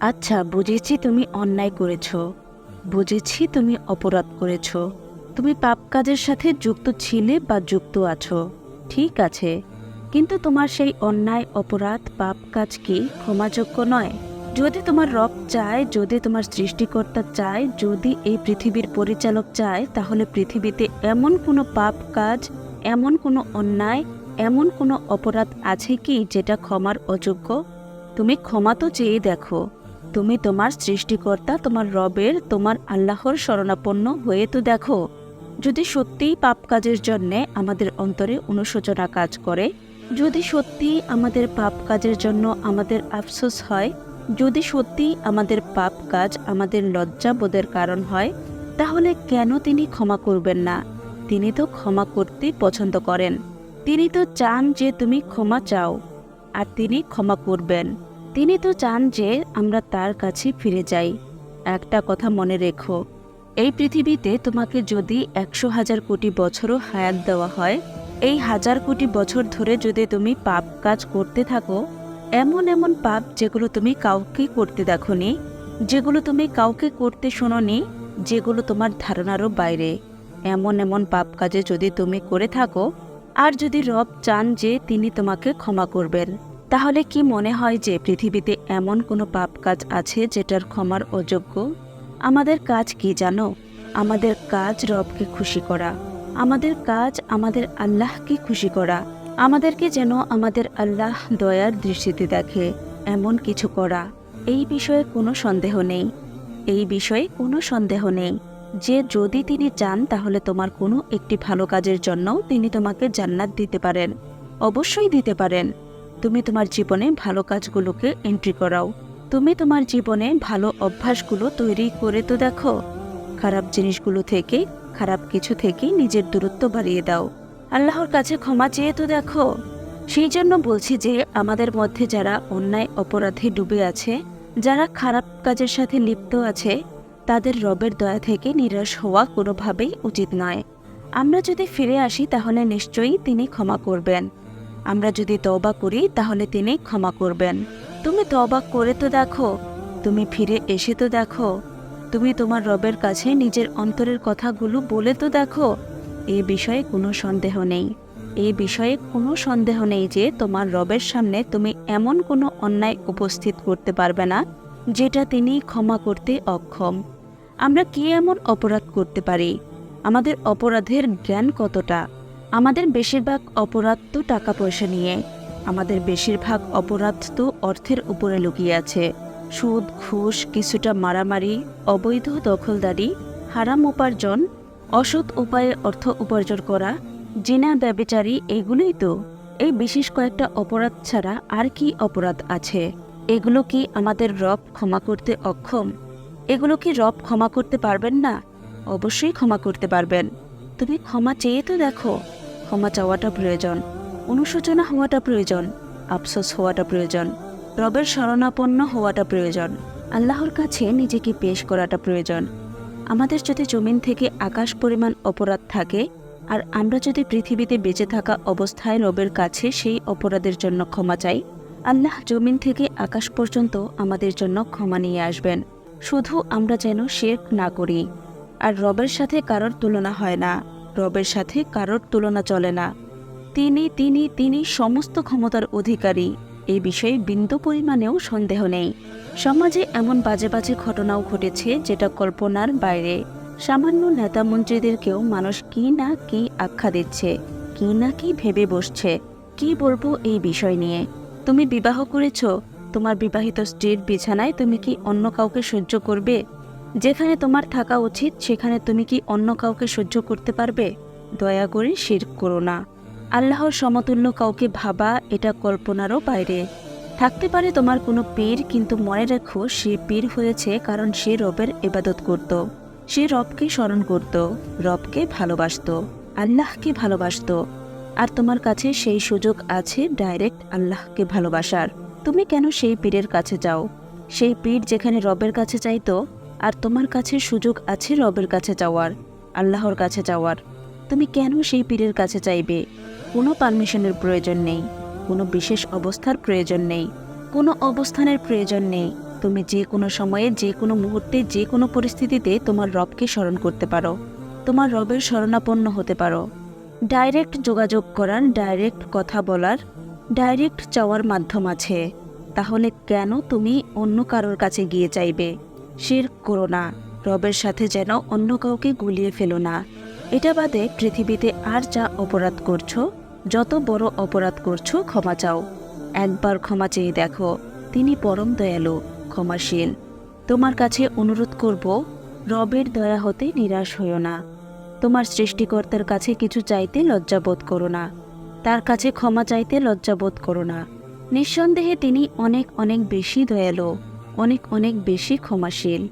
আচ্ছা বুঝেছি তুমি অন্যায় করেছ। বুঝেছি তুমি অপরাধ করেছ। তুমি পাপ কাজের সাথে যুক্ত ছিলে বা যুক্ত আছো। ঠিক আছে। কিন্তু তোমার সেই অন্যায়, অপরাধ, পাপ কাজ কি ক্ষমাযোগ্য নয়? যদি তোমার রব চায়, যদি তোমার সৃষ্টিকর্তা চায়, যদি এই পৃথিবীর পরিচালক চায়, তাহলে পৃথিবীতে এমন কোনো পাপ কাজ, এমন কোনো অন্যায়, এমন কোনো অপরাধ আছে কি যেটা ক্ষমার অযোগ্য? তুমি ক্ষমা তো চেয়ে দেখো। তুমি তোমার সৃষ্টিকর্তা, তোমার রবের, তোমার আল্লাহর শরণাপন্ন হয়ে তো দেখো। যদি সত্যিই পাপ কাজের জন্যে আমাদের অন্তরে অনুশোচনা কাজ করে, যদি সত্যিই আমাদের পাপ কাজের জন্য আমাদের আফসোস হয়, যদি সত্যিই আমাদের পাপ কাজ আমাদের লজ্জাবোধের কারণ হয়, তাহলে কেন তিনি ক্ষমা করবেন না? তিনি তো ক্ষমা করতে পছন্দ করেন। তিনি তো চান যে তুমি ক্ষমা চাও, আর তিনি ক্ষমা করবেন। তিনি তো চান যে আমরা তার কাছে ফিরে যাই। একটা কথা মনে রেখো, এই পৃথিবীতে তোমাকে যদি একশো হাজার কোটি বছরও হায়াত দেওয়া হয়, এই হাজার কোটি বছর ধরে যদি তুমি পাপ কাজ করতে থাকো, এমন এমন পাপ যেগুলো তুমি কাউকে করতে দেখনি, যেগুলো তুমি কাউকে করতে শোনোনি, যেগুলো তোমার ধারণারও বাইরে। এমন এমন পাপ কাজে যদি তুমি করে থাকো, আর যদি রব চান যে তিনি তোমাকে ক্ষমা করবেন। তাহলে কি মনে হয় যে পৃথিবীতে এমন কোনো পাপ কাজ আছে যেটার ক্ষমার অযোগ্য? আমাদের কাজ কি জানো? আমাদের কাজ রবকে খুশি করা। আমাদের কাজ আমাদের আল্লাহকে খুশি করা। আমাদেরকে যেন আমাদের আল্লাহ দয়ার দৃষ্টিতে দেখে, এমন কিছু করা। এই বিষয়ে কোনো সন্দেহ নেই। এই বিষয়ে কোনো সন্দেহ নেই। যে যদি তিনি চান, তাহলে তোমার কোনো একটি ভালো কাজের জন্য তিনি তোমাকে জান্নাত দিতে পারেন। অবশ্যই দিতে পারেন। তুমি তোমার জীবনে ভালো কাজগুলোকে এন্ট্রি করাও। তুমি তোমার জীবনে ভালো অভ্যাসগুলো তৈরি করে তো দেখো। খারাপ জিনিসগুলো থেকে, খারাপ কিছু থেকে নিজের দূরত্ব বাড়িয়ে দাও। আল্লাহর কাছে ক্ষমা চেয়ে তো দেখো। সেই জন্য বলছি যে, আমাদের মধ্যে যারা অন্যায় অপরাধে ডুবে আছে, যারা খারাপ কাজের সাথে লিপ্ত আছে, তাদের রবের দয়া থেকে নিরাশ হওয়া কোনোভাবেই উচিত নয়। আমরা যদি ফিরে আসি, তাহলে নিশ্চয়ই তিনি ক্ষমা করবেন। আমরা যদি তওবা করি, তাহলে তিনি ক্ষমা করবেন। তুমি তওবা করে তো দেখো, তুমি ফিরে এসে তো দেখো, তুমি তোমার রবের কাছে নিজের অন্তরের কথাগুলো বলে তো দেখো, এ বিষয়ে কোনো সন্দেহ নেই। এই বিষয়ে কোনো সন্দেহ নেই যে তোমার রবের সামনে তুমি এমন কোনো অন্যায় উপস্থিত করতে পারবে না, যেটা তিনি ক্ষমা করতে অক্ষম। আমরা কি এমন অপরাধ করতে পারি? আমাদের অপরাধের জ্ঞান কতটা? আমাদের বেশিরভাগ অপরাধ তো টাকা পয়সা নিয়ে। আমাদের বেশিরভাগ অপরাধ তো অর্থের উপরে লুকিয়ে আছে। সুদ, ঘুষ, কিছুটা মারামারি, অবৈধ দখলদারি, হারাম উপার্জন, অসৎ উপায়ে অর্থ উপার্জন করা, জিনা, ব্যবিচারী, এগুলোই তো। এই বিশেষ কয়েকটা অপরাধ ছাড়া আর কি অপরাধ আছে? এগুলো কি আমাদের রব ক্ষমা করতে অক্ষম? এগুলো কি রব ক্ষমা করতে পারবেন না? অবশ্যই ক্ষমা করতে পারবেন। তুমি ক্ষমা চেয়ে তো দেখো। ক্ষমা চাওয়াটা প্রয়োজন। অনুশোচনা হওয়াটা প্রয়োজন। আফসোস হওয়াটা প্রয়োজন। রবের শরণাপন্ন হওয়াটা প্রয়োজন। আল্লাহর কাছে নিজেকে পেশ করাটা প্রয়োজন। আমাদের যদি জমিন থেকে আকাশ পরিমাণ অপরাধ থাকে, আর আমরা যদি পৃথিবীতে বেঁচে থাকা অবস্থায় রবের কাছে সেই অপরাধের জন্য ক্ষমা চাই, আল্লাহ জমিন থেকে আকাশ পর্যন্ত আমাদের জন্য ক্ষমা নিয়ে আসবেন। শুধু আমরা যেন শেখ না করি, আর রবের সাথে কারোর তুলনা হয় না। রবের সাথে কারোর তুলনা চলে না। তিনি তিনি তিনি সমস্ত ক্ষমতার অধিকারী। এই বিষয়ে বিন্দু পরিমাণেও সন্দেহ নেই। সমাজে এমন বাজে বাজে ঘটনাও ঘটেছে যেটা কল্পনার বাইরে। সামান্য নেতা মন্ত্রীদেরকেও মানুষ কি না কি আখ্যা দিচ্ছে, কি না কি ভেবে বসছে। কি বলব এই বিষয় নিয়ে? তুমি বিবাহ করেছ, তোমার বিবাহিত স্ত্রীর বিছানায় তুমি কি অন্য কাউকে সহ্য করবে? যেখানে তোমার থাকা উচিত, সেখানে তুমি কি অন্য কাউকে সহ্য করতে পারবে? দয়া করে শির করো না। আল্লাহর সমতুল্য কাউকে ভাবা, এটা কল্পনারও বাইরে। থাকতে পারে তোমার কোনো পীর, কিন্তু মনে রেখো সে পীর হয়েছে কারণ সে রবের এবাদত করত। সে রবকে স্মরণ করত, রবকে ভালোবাসত, আল্লাহকে ভালোবাসত। আর তোমার কাছে সেই সুযোগ আছে ডাইরেক্ট আল্লাহকে ভালোবাসার। তুমি কেন সেই পীরের কাছে যাও? সেই পীর যেখানে রবের কাছে চাইতো আর তোমার কাছে সুযোগ আছে রবের কাছে যাওয়ার, আল্লাহর কাছে যাওয়ার। তুমি কেন সেই পীরের কাছে চাইবে? কোনো পারমিশনের প্রয়োজন নেই, কোনো বিশেষ অবস্থার প্রয়োজন নেই, কোনো অবস্থানের প্রয়োজন নেই। তুমি যে কোনো সময়ে, যে কোনো মুহূর্তে, যে কোনো পরিস্থিতিতে তোমার রবকে স্মরণ করতে পারো। তোমার রবের শরণাপন্ন হতে পারো। ডাইরেক্ট যোগাযোগ করার, ডাইরেক্ট কথা বলার, ডাইরেক্ট চাওয়ার মাধ্যম আছে। তাহলে কেন তুমি অন্য কারোর কাছে গিয়ে চাইবে? শির করো না। রবের সাথে যেন অন্য কাউকে গুলিয়ে ফেলো না। এটা বাদে পৃথিবীতে আর যা অপরাধ করছ, যত বড় অপরাধ করছ, ক্ষমা চাও। একবার ক্ষমা চেয়ে দেখো, তিনি পরম দয়ালু, ক্ষমাশীল। তোমার কাছে অনুরোধ করব, রবের দয়া হতে নিরাশ হইও না। তোমার সৃষ্টিকর্তার কাছে কিছু চাইতে লজ্জাবোধ করো না। তার কাছে ক্ষমা চাইতে লজ্জাবোধ করো না। নিঃসন্দেহে তিনি অনেক অনেক বেশি দয়ালু। অনেক অনেক বেশি ক্ষমাশীল।